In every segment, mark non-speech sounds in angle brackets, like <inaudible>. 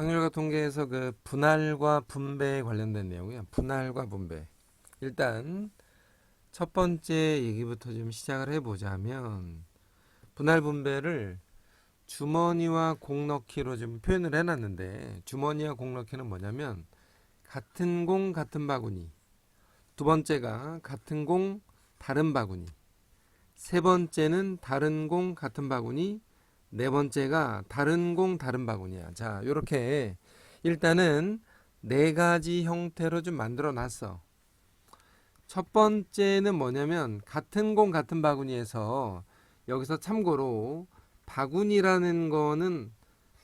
확률과 통계에서 그 분할과 분배에 관련된 내용이야. 분할과 분배. 일단 첫 번째 얘기부터 좀 시작을 해보자면 분할 분배를 주머니와 공 넣기로 좀 표현을 해놨는데 주머니와 공 넣기는 뭐냐면 같은 공 같은 바구니 두 번째가 같은 공 다른 바구니 세 번째는 다른 공 같은 바구니 네 번째가 다른 공 다른 바구니야. 자, 요렇게 일단은 네 가지 형태로 좀 만들어 놨어. 첫 번째는 뭐냐면 같은 공 같은 바구니에서 여기서 참고로 바구니라는 거는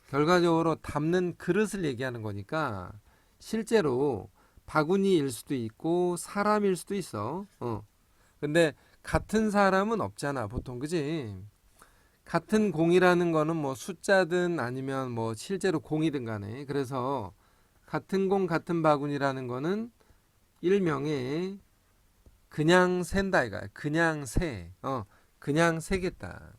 결과적으로 담는 그릇을 얘기하는 거니까 실제로 바구니일 수도 있고 사람일 수도 있어. 어. 근데 같은 사람은 없잖아, 보통. 그지? 같은 공이라는 거는 뭐 숫자든 아니면 뭐 실제로 공이든 간에 그래서 같은 공 같은 바구니라는 거는 일명의 그냥 센다 이가 그냥 세. 어, 그냥 세겠다.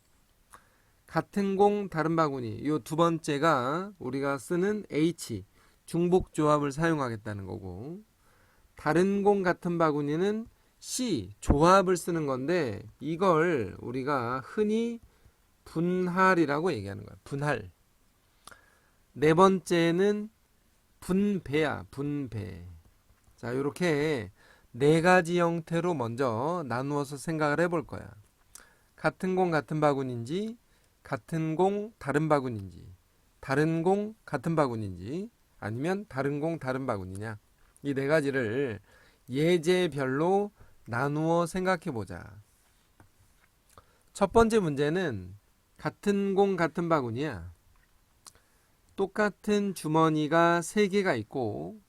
같은 공 다른 바구니. 요 두 번째가 우리가 쓰는 H 중복 조합을 사용하겠다는 거고 다른 공 같은 바구니는 C 조합을 쓰는 건데 이걸 우리가 흔히 분할이라고 얘기하는 거야. 분할. 네 번째는 분배야. 분배. 자, 이렇게 네 가지 형태로 먼저 나누어서 생각을 해볼 거야. 같은 공 같은 바구니인지, 같은 공 다른 바구니인지, 다른 공 같은 바구니인지, 아니면 다른 공 다른 바구니냐. 이 네 가지를 예제별로 나누어 생각해 보자. 첫 번째 문제는 같은 공 같은 바구니야. 똑같은 주머니가 세 개가 있고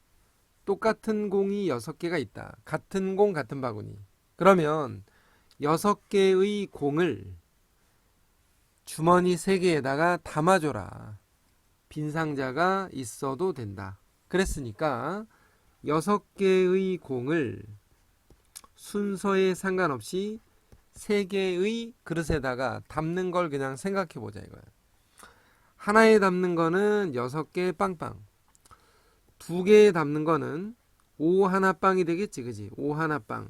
똑같은 공이 여섯 개가 있다. 같은 공 같은 바구니. 그러면 여섯 개의 공을 주머니 세 개에다가 담아줘라. 빈 상자가 있어도 된다. 그랬으니까 여섯 개의 공을 순서에 상관없이 세 개의 그릇에다가 담는 걸 그냥 생각해 보자 이거야. 하나에 담는 거는 여섯 개 빵빵. 두 개에 담는 거는 오 하나 빵이 되겠지, 그지? 오 하나 빵.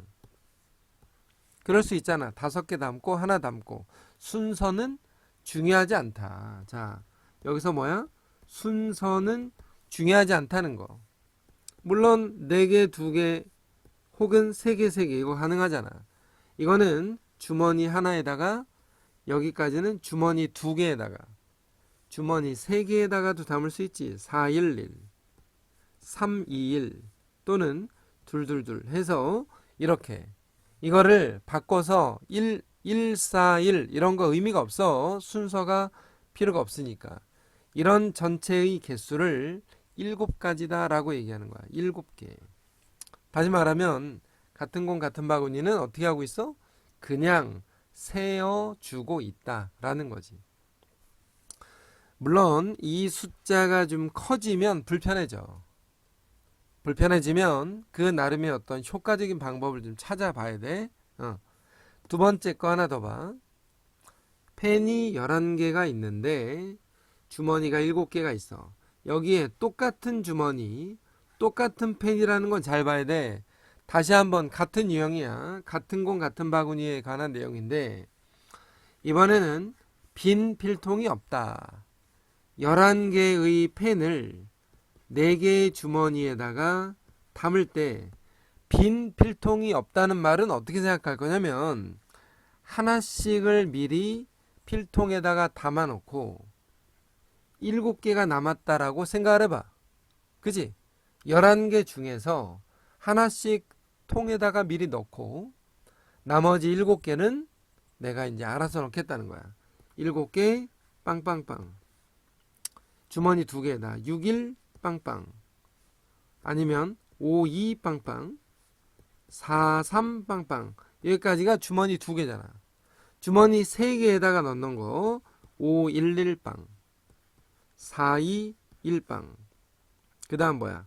그럴 수 있잖아. 다섯 개 담고 하나 담고 순서는 중요하지 않다. 자, 여기서 뭐야? 순서는 중요하지 않다는 거. 물론 네 개, 두 개, 혹은 세 개, 세개 이거 가능하잖아. 이거는 주머니 하나에다가 여기까지는 주머니 두 개에다가 주머니 세 개에다가도 담을 수 있지. 411, 321 또는 둘둘둘 해서 이렇게 이거를 바꿔서 1, 141 이런 거 의미가 없어. 순서가 필요가 없으니까. 이런 전체의 개수를 일곱 가지다 라고 얘기하는 거야. 일곱 개. 다시 말하면 같은 공 같은 바구니는 어떻게 하고 있어? 그냥 세어주고 있다라는 거지. 물론 이 숫자가 좀 커지면 불편해져. 불편해지면 그 나름의 어떤 효과적인 방법을 좀 찾아봐야 돼. 어. 두 번째 거 하나 더 봐. 펜이 11개가 있는데 주머니가 7개가 있어. 여기에 똑같은 주머니, 똑같은 펜이라는 건 잘 봐야 돼. 다시 한번 같은 유형이야. 같은 공 같은 바구니에 관한 내용인데 이번에는 빈 필통이 없다. 11개의 펜을 4개의 주머니에다가 담을 때 빈 필통이 없다는 말은 어떻게 생각할 거냐면 하나씩을 미리 필통에다가 담아 놓고 7개가 남았다라고 생각을 해봐. 그지? 11개 중에서 하나씩 통에다가 미리 넣고 나머지 7개는 내가 이제 알아서 넣겠다는 거야. 7개 빵빵빵. 주머니 2개에다 6일 빵빵. 아니면 52 빵빵. 43 빵빵. 여기까지가 주머니 2개잖아. 주머니 3개에다가 넣는 거 511 빵. 421 빵. 그 다음 뭐야?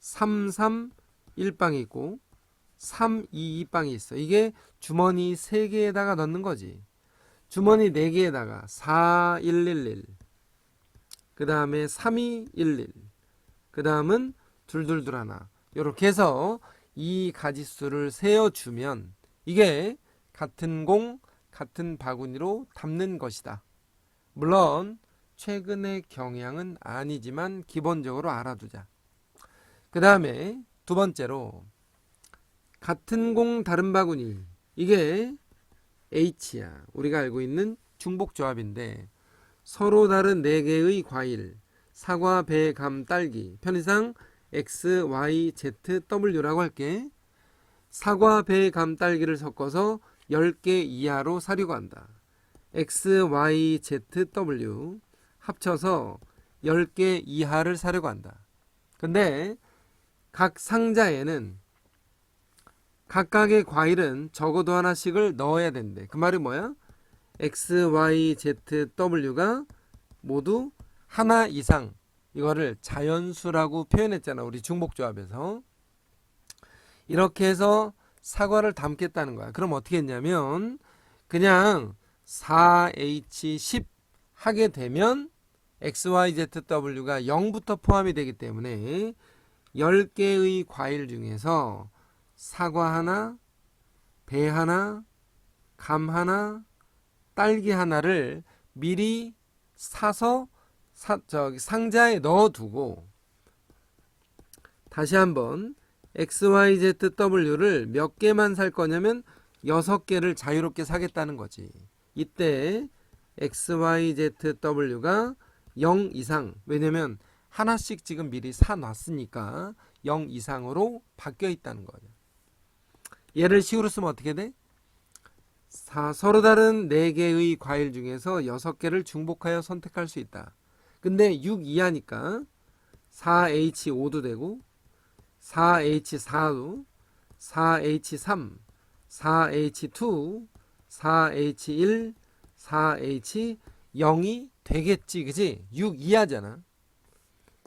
33일빵이 있고 322빵이 있어. 이게 주머니 3개에다가 넣는 거지. 주머니 4개에다가 4111, 그 다음에 3211, 그 다음은 둘둘둘 하나. 이렇게 해서 이 가지수를 세어주면 이게 같은 공, 같은 바구니로 담는 것이다. 물론 최근의 경향은 아니지만 기본적으로 알아두자. 그 다음에 두 번째로 같은 공 다른 바구니 이게 H야. 우리가 알고 있는 중복 조합인데 서로 다른 네 개의 과일 사과, 배, 감, 딸기 편의상 X, Y, Z, W라고 할게. 사과, 배, 감, 딸기를 섞어서 10개 이하로 사려고 한다. X, Y, Z, W 합쳐서 10개 이하를 사려고 한다. 근데 각 상자에는 각각의 과일은 적어도 하나씩을 넣어야 된대. 그 말이 뭐야? X, Y, Z, W가 모두 하나 이상 이거를 자연수라고 표현했잖아. 우리 중복조합에서. 이렇게 해서 사과를 담겠다는 거야. 그럼 어떻게 했냐면 그냥 4H10 하게 되면 XYZW가 0부터 포함이 되기 때문에 10개의 과일 중에서 사과 하나, 배 하나, 감 하나, 딸기 하나를 미리 사서 사, 저기 상자에 넣어두고 다시 한번 XYZW를 몇 개만 살 거냐면 여섯 개를 자유롭게 사겠다는 거지. 이때 XYZW가 0 이상 왜냐면 하나씩 지금 미리 사놨으니까 0 이상으로 바뀌어 있다는 거죠. 얘를 식으로 쓰면 어떻게 돼? 사, 서로 다른 4개의 과일 중에서 6개를 중복하여 선택할 수 있다. 근데 6 이하니까 4H5도 되고 4H4도 4H3 4H2 4H1 4H0이 되겠지 그지? 6 이하잖아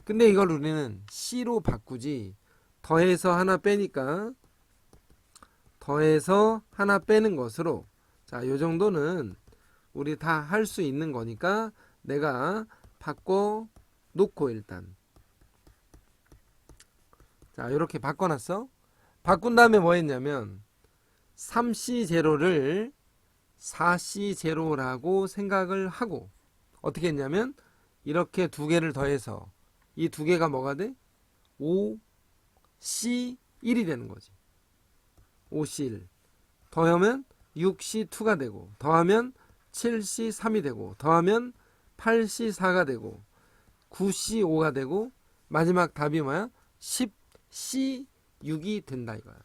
근데 이걸 우리는 C로 바꾸지 더해서 하나 빼니까 더해서 하나 빼는 것으로 자, 요 정도는 우리 다 할 수 있는 거니까 내가 바꿔 놓고 일단 자, 이렇게 바꿔 놨어. 바꾼 다음에 뭐 했냐면 3C 제로를 4C 제로라고 생각을 하고 어떻게 했냐면 이렇게 두 개를 더해서 이 두 개가 뭐가 돼? 5C1이 되는 거지. 5C1 더하면 6C2가 되고 더하면 7C3이 되고 더하면 8C4가 되고 9C5가 되고 마지막 답이 뭐야? 10C6이 된다 이거야.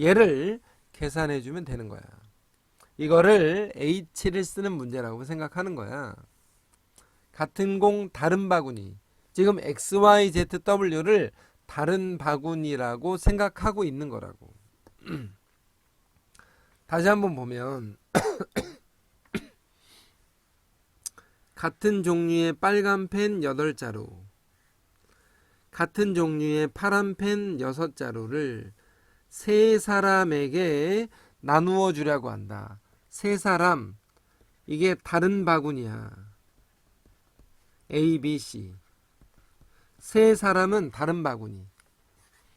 얘를 계산해 주면 되는 거야. 이거를 H를 쓰는 문제라고 생각하는 거야. 같은 공 다른 바구니. 지금 XYZW를 다른 바구니라고 생각하고 있는 거라고. <clears throat> 다시 한번 보면 <clears throat> 같은 종류의 빨간 펜 8자루 같은 종류의 파란 펜 6자루를 세 사람에게 나누어 주려고 한다. 세 사람 이게 다른 바구니야. A, B, C 세 사람은 다른 바구니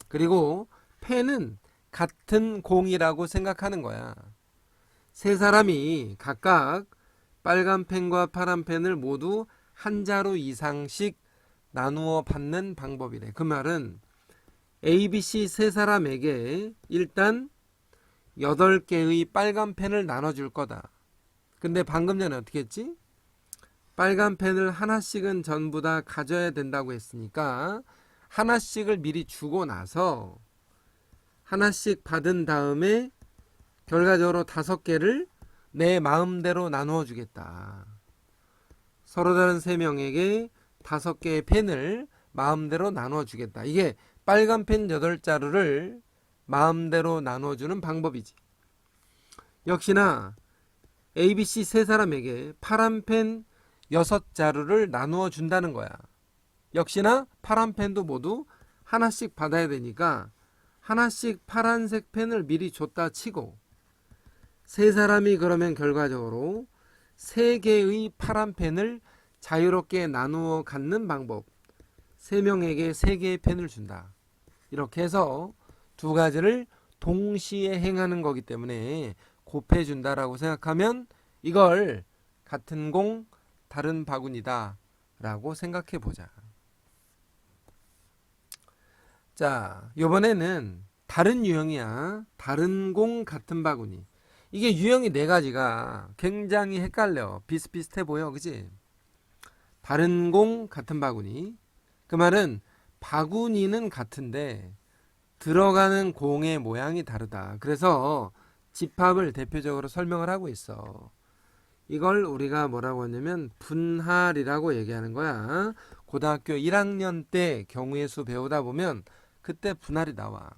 그리고 펜은 같은 공이라고 생각하는 거야. 세 사람이 각각 빨간 펜과 파란 펜을 모두 한 자루 이상씩 나누어 받는 방법이래. 그 말은 A, B, C 세 사람에게 일단 8개의 빨간 펜을 나눠줄 거다. 근데 방금 전에 어떻게 했지? 빨간 펜을 하나씩은 전부 다 가져야 된다고 했으니까 하나씩을 미리 주고 나서 하나씩 받은 다음에 결과적으로 다섯 개를 내 마음대로 나누어 주겠다. 서로 다른 세 명에게 다섯 개의 펜을 마음대로 나누어 주겠다. 이게 빨간 펜 여덟 자루를 마음대로 나누어 주는 방법이지. 역시나 ABC 세 사람에게 파란 펜 여섯 자루를 나누어 준다는 거야. 역시나 파란 펜도 모두 하나씩 받아야 되니까 하나씩 파란색 펜을 미리 줬다 치고 세 사람이 그러면 결과적으로 세 개의 파란 펜을 자유롭게 나누어 갖는 방법. 세 명에게 세 개의 펜을 준다. 이렇게 해서 두 가지를 동시에 행하는 거기 때문에 곱해 준다라고 생각하면 이걸 같은 공 다른 바구니다 라고 생각해 보자. 자, 요번에는 다른 유형이야. 다른 공 같은 바구니. 이게 유형이 네 가지가 굉장히 헷갈려. 비슷비슷해 보여. 그지? 다른 공 같은 바구니. 그 말은 바구니는 같은데 들어가는 공의 모양이 다르다. 그래서 집합을 대표적으로 설명을 하고 있어. 이걸 우리가 뭐라고 하냐면 분할이라고 얘기하는 거야. 고등학교 1학년 때 경우의 수 배우다 보면 그때 분할이 나와.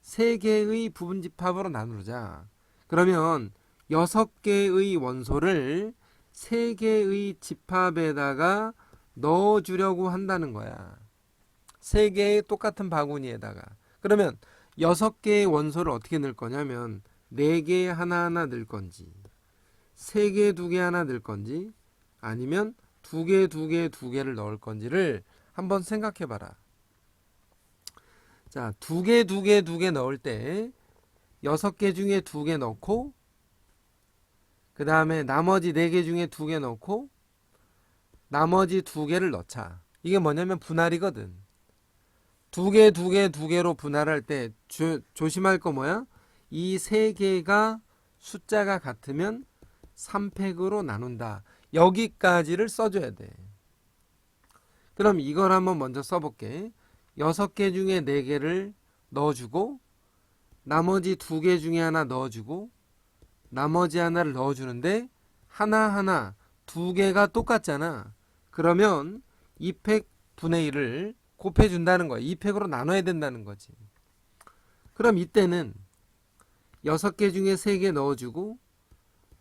세 개의 부분 집합으로 나누자. 그러면 여섯 개의 원소를 세 개의 집합에다가 넣어주려고 한다는 거야. 세 개의 똑같은 바구니에다가. 그러면 여섯 개의 원소를 어떻게 넣을 거냐면 네 개 하나하나 넣을 건지 세 개 두 개 하나 넣을 건지 아니면 두 개 두 개 두 개를 넣을 건지를 한번 생각해 봐라. 자, 두 개 두 개 두 개 넣을 때 여섯 개 중에 두 개 넣고 그 다음에 나머지 네 개 중에 두 개 넣고 나머지 두 개를 넣자. 이게 뭐냐면 분할이거든. 두 개, 두 개, 두 개로 분할할 때 조, 조심할 거 뭐야? 이 세 개가 숫자가 같으면 3팩으로 나눈다. 여기까지를 써줘야 돼. 그럼 이걸 한번 먼저 써볼게. 여섯 개 중에 네 개를 넣어주고 나머지 두 개 중에 하나 넣어주고 나머지 하나를 넣어주는데 하나하나 두 개가 똑같잖아. 그러면 2팩 분의 1을 곱해준다는 거야. 2팩으로 나눠야 된다는 거지. 그럼 이때는 6개 중에 3개 넣어주고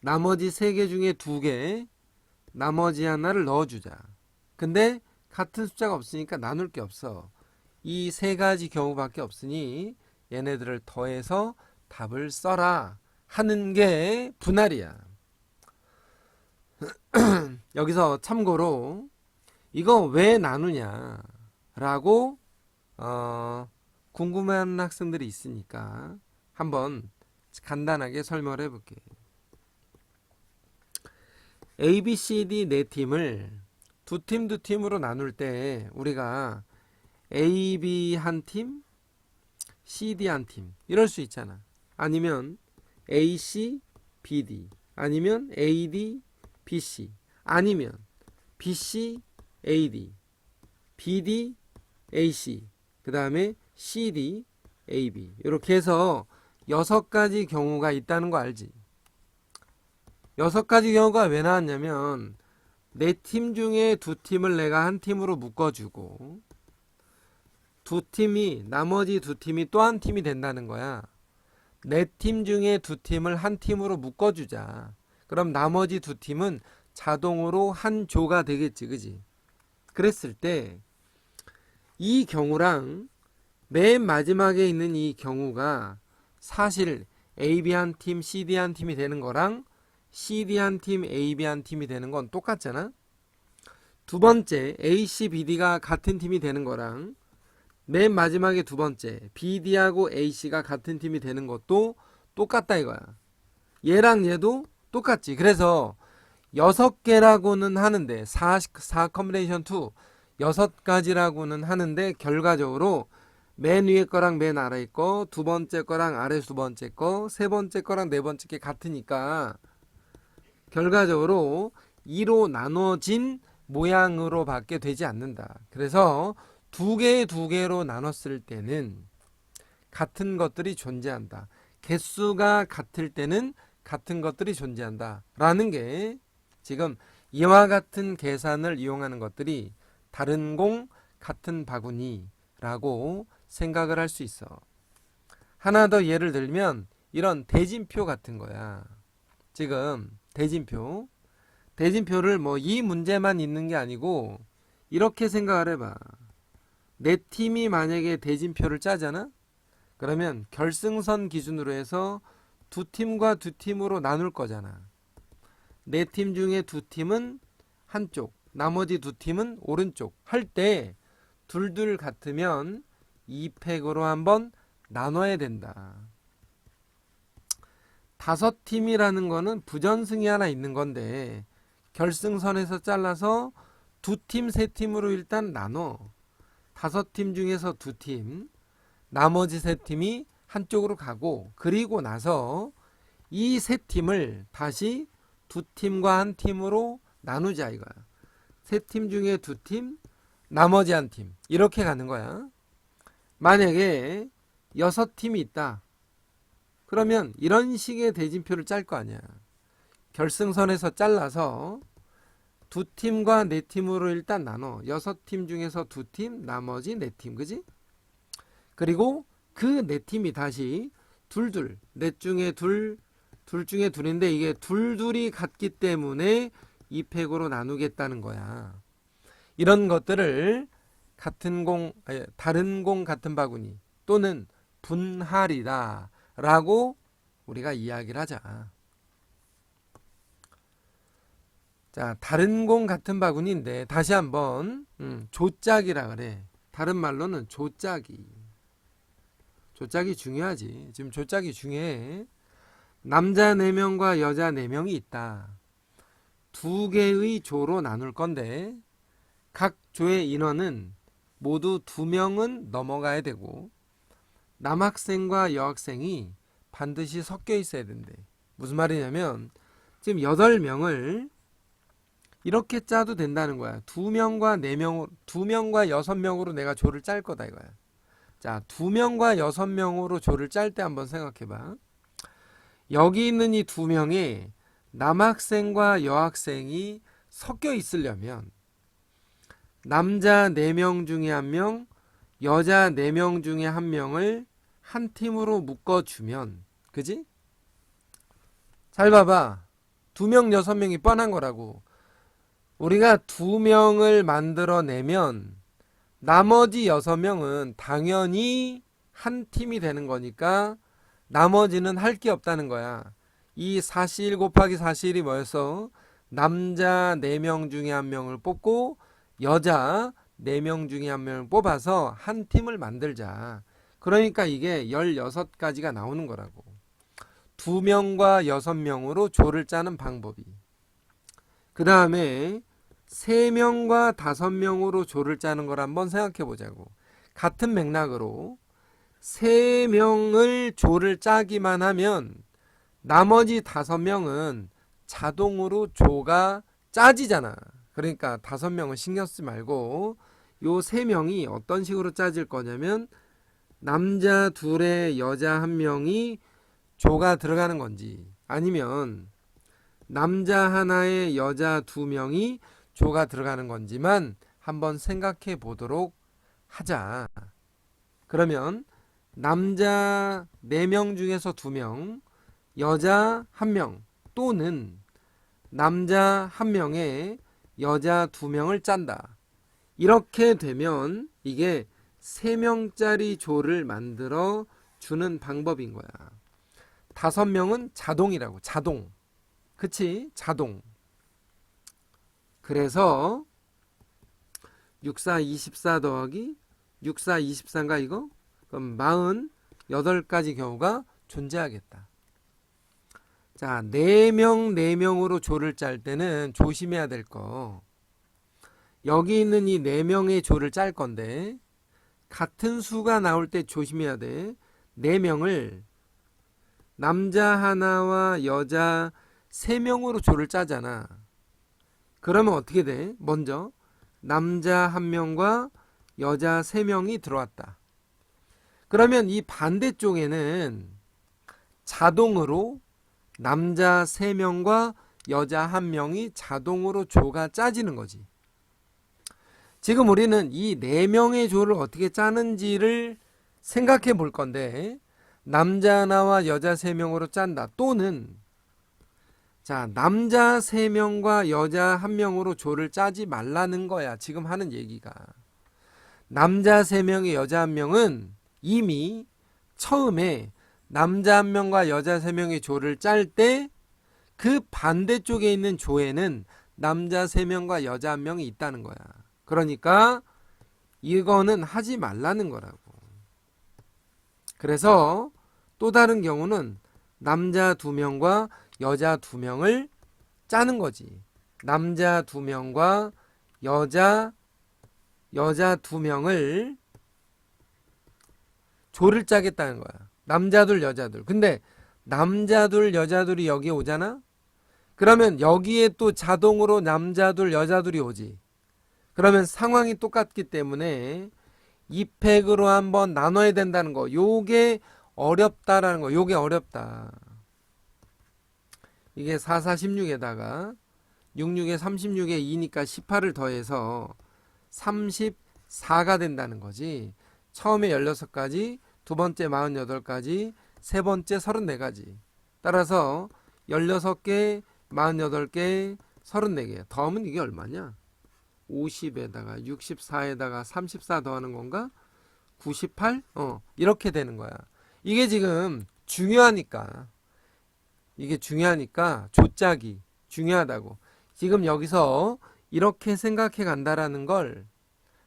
나머지 3개 중에 2개 나머지 하나를 넣어주자. 근데 같은 숫자가 없으니까 나눌 게 없어. 이 세 가지 경우밖에 없으니 얘네들을 더해서 답을 써라 하는 게 분할이야. <clears throat> 여기서 참고로 이거 왜 나누냐 라고 어, 궁금한 학생들이 있으니까 한번 간단하게 설명을 해볼게. A, B, C, D 네 팀을 두 팀 두 팀으로 나눌 때 우리가 A, B 한 팀, C, D 한 팀. 이럴 수 있잖아. 아니면 A, C, B, D. 아니면 A, D, B, C. 아니면 B, C, A, D, B, D, A, C. 그 다음에 C, D, A, B. 이렇게 해서 여섯 가지 경우가 있다는 거 알지? 여섯 가지 경우가 왜 나왔냐면 네 팀 중에 두 팀을 내가 한 팀으로 묶어주고 두 팀이 나머지 두 팀이 또 한 팀이 된다는 거야. 네 팀 중에 두 팀을 한 팀으로 묶어주자. 그럼 나머지 두 팀은 자동으로 한 조가 되겠지, 그지? 그랬을 때 이 경우랑 맨 마지막에 있는 이 경우가 사실 AB 한 팀, CD 한 팀이 되는 거랑 CD 한 팀, AB 한 팀이 되는 건 똑같잖아. 두 번째 AC, BD가 같은 팀이 되는 거랑 맨 마지막에 두 번째 BD하고 AC가 같은 팀이 되는 것도 똑같다 이거야. 얘랑 얘도 똑같지. 그래서 여섯 개라고는 하는데 4, 4 컴비네이션 2 여섯 가지라고는 하는데 결과적으로 맨 위에 거랑 맨 아래 거, 두 번째 거랑 아래 두 번째 거, 세 번째 거랑 네 번째 게 같으니까 결과적으로 2로 나눠진 모양으로 밖에 되지 않는다. 그래서 두 개, 두 개로 나눴을 때는 같은 것들이 존재한다. 개수가 같을 때는 같은 것들이 존재한다. 라는 게 지금 이와 같은 계산을 이용하는 것들이 다른 공, 같은 바구니라고 생각을 할 수 있어. 하나 더 예를 들면 이런 대진표 같은 거야. 지금 대진표. 대진표를 뭐 이 문제만 있는 게 아니고 이렇게 생각을 해봐. 내 팀이 만약에 대진표를 짜잖아? 그러면 결승선 기준으로 해서 두 팀과 두 팀으로 나눌 거잖아. 네 팀 중에 두 팀은 한쪽, 나머지 두 팀은 오른쪽 할 때 둘둘 같으면 2팩으로 한번 나눠야 된다. 다섯 팀이라는 거는 부전승이 하나 있는 건데 결승선에서 잘라서 두 팀, 세 팀으로 일단 나눠. 다섯 팀 중에서 두 팀, 나머지 세 팀이 한쪽으로 가고 그리고 나서 이 세 팀을 다시 두 팀과 한 팀으로 나누자 이거야. 세 팀 중에 두 팀, 나머지 한 팀. 이렇게 가는 거야. 만약에 여섯 팀이 있다. 그러면 이런 식의 대진표를 짤 거 아니야. 결승선에서 잘라서 두 팀과 네 팀으로 일단 나눠. 여섯 팀 중에서 두 팀, 나머지 네 팀, 그지? 그리고 그 네 팀이 다시 둘둘, 넷 중에 둘, 둘 중에 둘인데 이게 둘둘이 같기 때문에 2팩으로 나누겠다는 거야. 이런 것들을 같은 공, 다른 공 같은 바구니 또는 분할이다 라고 우리가 이야기를 하자. 자, 다른 공 같은 바구니인데 다시 한번 음, 조짝이라 그래. 다른 말로는 조짝이. 조짝이 중요하지. 지금 조짝이 중요해. 남자 4명과 여자 4명이 있다. 두 개의 조로 나눌 건데 각 조의 인원은 모두 두 명은 넘어가야 되고 남학생과 여학생이 반드시 섞여 있어야 된대. 무슨 말이냐면 지금 여덟 명을 이렇게 짜도 된다는 거야. 두 명과 네 명, 두 명과 여섯 명으로 내가 조를 짤 거다 이거야. 자, 두 명과 여섯 명으로 조를 짤 때 한번 생각해봐. 여기 있는 이 두 명에 남학생과 여학생이 섞여 있으려면 남자 네 명 중에 한 명, 여자 네 명 중에 한 명을 한 팀으로 묶어주면, 그지? 잘 봐봐. 두 명, 여섯 명이 뻔한 거라고. 우리가 두 명을 만들어내면 나머지 여섯 명은 당연히 한 팀이 되는 거니까 나머지는 할 게 없다는 거야. 이 41 곱하기 41이 뭐였어? 남자 4명 중에 한 명을 뽑고 여자 4명 중에 한 명을 뽑아서 한 팀을 만들자. 그러니까 이게 16가지가 나오는 거라고. 2명과 6명으로 조를 짜는 방법이. 그 다음에 3명과 5명으로 조를 짜는 걸 한번 생각해 보자고. 같은 맥락으로 3명을 조를 짜기만 하면 나머지 5명은 자동으로 조가 짜지잖아. 그러니까 5명은 신경 쓰지 말고 요 3명이 어떤 식으로 짜질 거냐면 남자 둘에 여자 한 명이 조가 들어가는 건지 아니면 남자 하나에 여자 두 명이 조가 들어가는 건지만 한번 생각해 보도록 하자. 그러면 남자 4명 중에서 2명, 여자 1명 또는 남자 1명에 여자 2명을 짠다. 이렇게 되면 이게 3명짜리 조를 만들어 주는 방법인 거야. 5명은 자동이라고. 자동. 그치? 자동. 그래서 64 24 더하기 64 24인가 이거? 그럼 48가지 경우가 존재하겠다. 자, 4명, 4명으로 조를 짤 때는 조심해야 될 거. 여기 있는 이 4명의 조를 짤 건데, 같은 수가 나올 때 조심해야 돼. 4명을 남자 하나와 여자 3명으로 조를 짜잖아. 그러면 어떻게 돼? 먼저, 남자 1명과 여자 3명이 들어왔다. 그러면 이 반대쪽에는 자동으로 남자 3명과 여자 1명이 자동으로 조가 짜지는 거지. 지금 우리는 이 4명의 조를 어떻게 짜는지를 생각해 볼 건데, 남자 하나와 여자 3명으로 짠다. 또는, 자, 남자 3명과 여자 1명으로 조를 짜지 말라는 거야. 지금 하는 얘기가. 남자 3명에 여자 1명은 이미 처음에 남자 한 명과 여자 세 명의 조를 짤 때 그 반대쪽에 있는 조에는 남자 3명과 여자 1명이 있다는 거야. 그러니까 이거는 하지 말라는 거라고. 그래서 또 다른 경우는 남자 2명과 여자 2명을 짜는 거지. 남자 2명과 여자 여자 2명을 조를 짜겠다는 거야. 남자둘 여자둘. 근데 남자둘 여자둘이 여기 오잖아? 그러면 여기에 또 자동으로 남자둘 여자둘이 오지. 그러면 상황이 똑같기 때문에 이 팩으로 한번 나눠야 된다는 거. 요게 어렵다라는 거. 요게 어렵다. 이게 4, 4, 16에다가 66에 36에 2니까 18을 더해서 34가 된다는 거지. 처음에 16가지, 두 번째 48가지, 세 번째 34가지. 따라서 16개, 48개, 34개. 더하면 이게 얼마냐? 50에다가 64에다가 34 더하는 건가? 98? 어, 이렇게 되는 거야. 이게 지금 중요하니까. 이게 중요하니까 조짜기 중요하다고. 지금 여기서 이렇게 생각해 간다라는 걸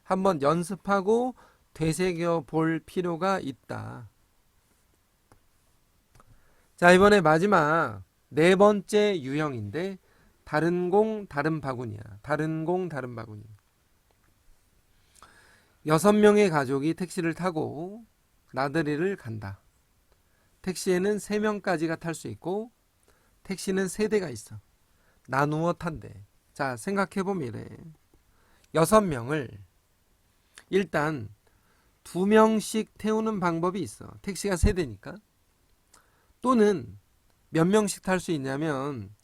한번 연습하고 되새겨 볼 필요가 있다. 자, 이번에 마지막 네 번째 유형인데 다른 공 다른 바구니야. 다른 공 다른 바구니. 여섯 명의 가족이 택시를 타고 나들이를 간다. 택시에는 세 명까지가 탈 수 있고 택시는 세 대가 있어. 나누어 탄대. 자, 생각해 보면 이래. 여섯 명을 일단 두 명씩 태우는 방법이 있어. 택시가 세 대니까. 또는 몇 명씩 탈 수 있냐면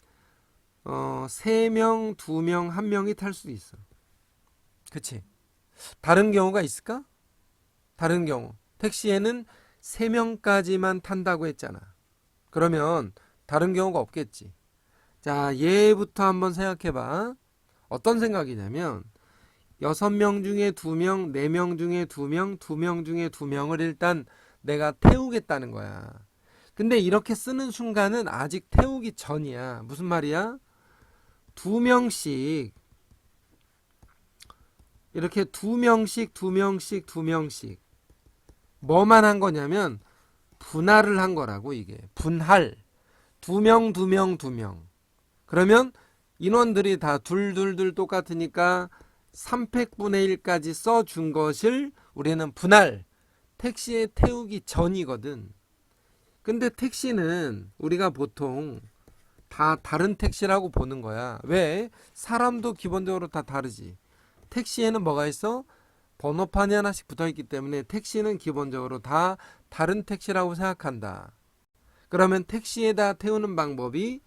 어, 세 명, 두 명, 한 명이 탈 수도 있어. 그치? 다른 경우가 있을까? 다른 경우. 택시에는 세 명까지만 탄다고 했잖아. 그러면 다른 경우가 없겠지. 자, 얘부터 한번 생각해 봐. 어떤 생각이냐면, 여섯 명 중에 두 명, 네 명 중에 두 명, 두 명 중에 두 명을 일단 내가 태우겠다는 거야. 근데 이렇게 쓰는 순간은 아직 태우기 전이야. 무슨 말이야? 두 명씩, 이렇게 두 명씩, 두 명씩, 두 명씩. 뭐만 한 거냐면, 분할을 한 거라고, 이게. 분할. 두 명, 두 명, 두 명. 그러면 인원들이 다 둘둘둘 똑같으니까 300분의 1까지 써준 것을 우리는 분할 택시에 태우기 전이거든. 근데 택시는 우리가 보통 다 다른 택시라고 보는 거야. 왜? 사람도 기본적으로 다 다르지. 택시에는 뭐가 있어? 번호판이 하나씩 붙어 있기 때문에 택시는 기본적으로 다 다른 택시라고 생각한다. 그러면 택시에다 태우는 방법이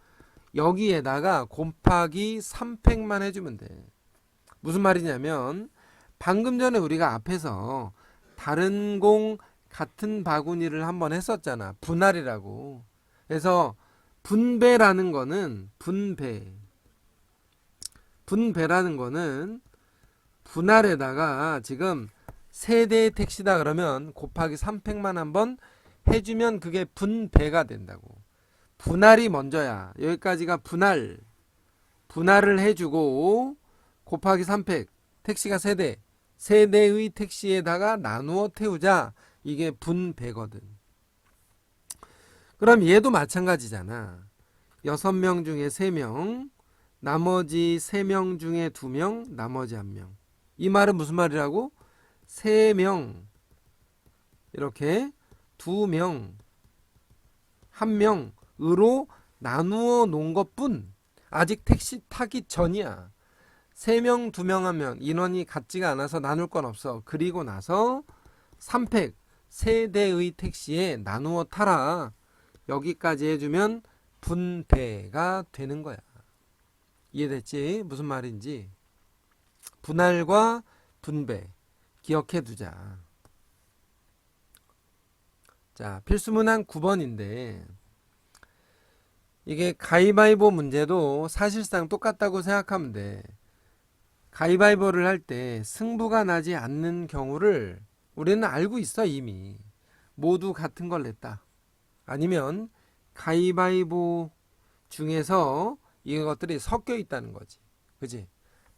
여기에다가 곱하기 3팩만 해주면 돼. 무슨 말이냐면 방금 전에 우리가 앞에서 다른 공 같은 바구니를 한번 했었잖아. 분할이라고. 그래서 분배라는 거는 분배. 분배라는 거는 분할에다가 지금 세대의 택시다 그러면 곱하기 3팩만 한번 해주면 그게 분배가 된다고. 분할이 먼저야. 여기까지가 분할. 분할을 해주고 곱하기 3팩. 택시가 세대. 세대의 택시에다가 나누어 태우자. 이게 분배거든. 그럼 얘도 마찬가지잖아. 6명 중에 3명, 나머지 3명 중에 2명, 나머지 1명. 이 말은 무슨 말이라고? 3명, 이렇게 2명, 1명으로 나누어 놓은 것 뿐. 아직 택시 타기 전이야. 3명, 2명 하면 인원이 같지가 않아서 나눌 건 없어. 그리고 나서 3팩, 세 대의 택시에 나누어 타라. 여기까지 해주면 분배가 되는 거야. 이해됐지? 무슨 말인지. 분할과 분배. 기억해 두자. 자, 필수문항 9번인데, 이게 가위바위보 문제도 사실상 똑같다고 생각하면 돼. 가위바위보를 할 때 승부가 나지 않는 경우를 우리는 알고 있어, 이미. 모두 같은 걸 냈다. 아니면 가위바위보 중에서 이것들이 섞여 있다는 거지. 그지?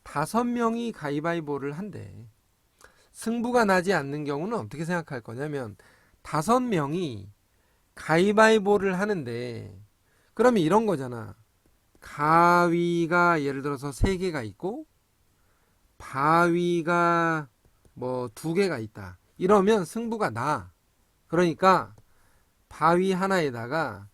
다섯 명이 가위바위보를 한대. 승부가 나지 않는 경우는 어떻게 생각할 거냐면 다섯 명이 가위바위보를 하는데 그러면 이런 거잖아. 가위가 예를 들어서 세 개가 있고 바위가 뭐 두 개가 있다. 이러면 승부가 나. 그러니까 바위 하나에다가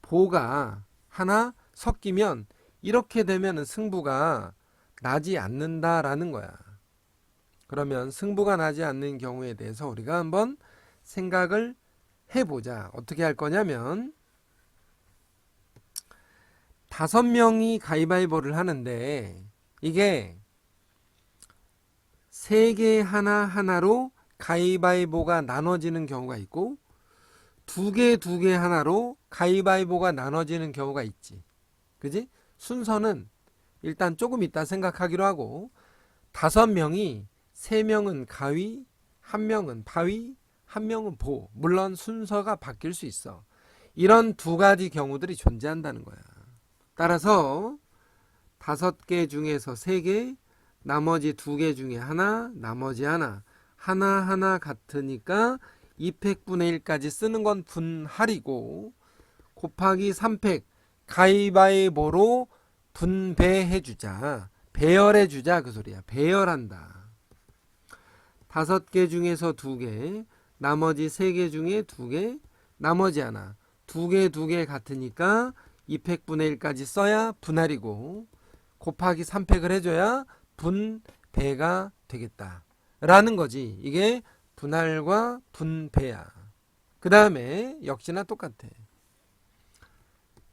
보가 하나 섞이면 이렇게 되면은 승부가 나지 않는다라는 거야. 그러면 승부가 나지 않는 경우에 대해서 우리가 한번 생각을 해보자. 어떻게 할 거냐면 다섯 명이 가위바위보를 하는데 이게 세 개 하나 하나로 가위바위보가 나눠지는 경우가 있고 두 개 두 개 하나로 가위바위보가 나눠지는 경우가 있지. 그지? 순서는 일단 조금 이따 생각하기로 하고 다섯 명이 세 명은 가위, 한 명은 바위, 한 명은 보. 물론 순서가 바뀔 수 있어. 이런 두 가지 경우들이 존재한다는 거야. 따라서 다섯 개 중에서 세 개, 나머지 두 개 중에 하나, 나머지 하나, 하나하나 같으니까 2팩분의 1까지 쓰는 건 분할이고 곱하기 3팩 가위바위보로 분배해 주자. 배열해 주자 그 소리야. 배열한다. 다섯 개 중에서 두 개, 나머지 세 개 중에 두 개, 나머지 하나. 두 개, 두 개 같으니까 2팩분의 1까지 써야 분할이고 곱하기 3팩을 해줘야 분배가 되겠다. 라는 거지. 이게 분할과 분배야. 그 다음에 역시나 똑같아.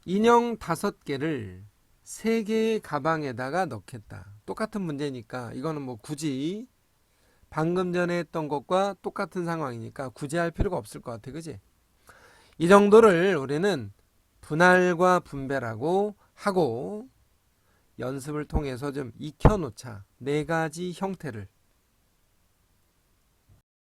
인형 다섯 개를 세 개의 가방에다가 넣겠다. 똑같은 문제니까 이거는 뭐 굳이 방금 전에 했던 것과 똑같은 상황이니까 굳이 할 필요가 없을 것 같아. 그지? 이 정도를 우리는 분할과 분배라고 하고 연습을 통해서 좀 익혀놓자. 네 가지 형태를.